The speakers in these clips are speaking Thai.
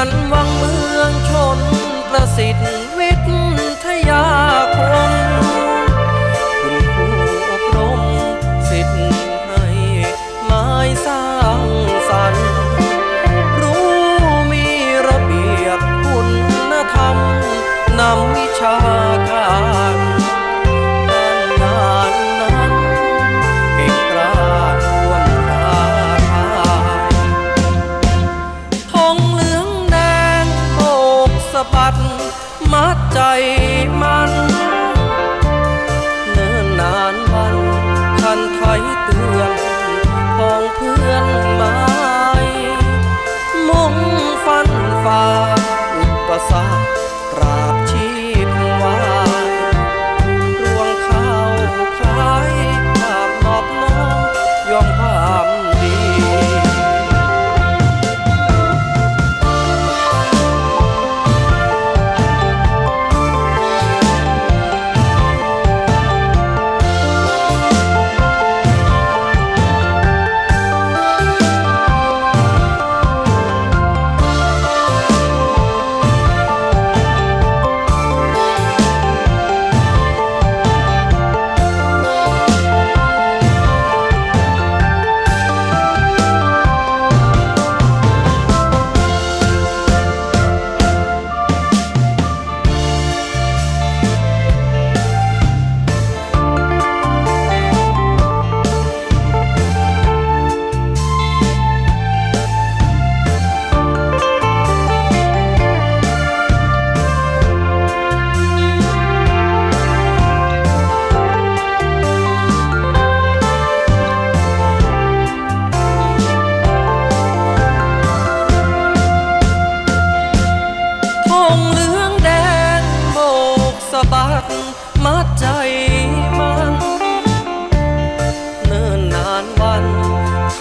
ฉันวังเมืองชนประสิทธิ์วิทยาคมคุณผู้อบรมสิทธิ์ให้ไม้สร้างสรรค์รู้มีระเบียบคุณธรรมนำวิชา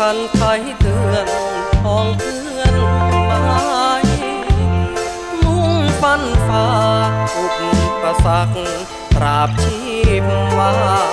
ันไทยเตือนของเพื่อนไม้มุ่งฟันฝ่าอุปสรรคราบชีพมา